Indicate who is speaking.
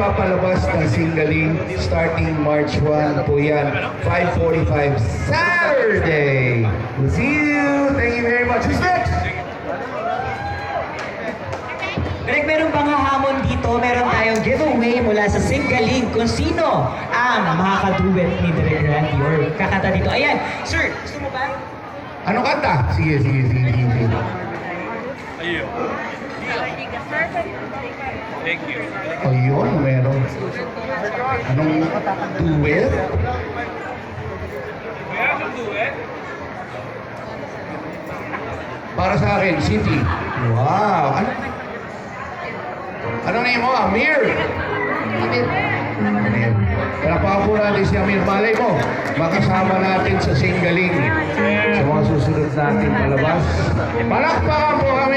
Speaker 1: Pagpapalabas ng singgaling starting March 1 po yan, 5.45 Saturday. See you. Thank you very much. Who's next?
Speaker 2: Greg, meron pang hahamon mula sa Singaling kung sino ang makakaduet ni Direk Randy or kakata dito. Ayan, sir, gusto mo ba?
Speaker 1: Ano kanta? Sige, sige, sige, sige. sige.
Speaker 3: Thank you.
Speaker 1: Ayun, meron. Anong duet? Para sa akin, City. Wow. Ano? Ano name mo? Amir. Amir. Amir. Palapakan po natin si Amir. Malay mo, makasama natin sa singgaling sa mga susunod natin palabas. Palakpakan po, Amir!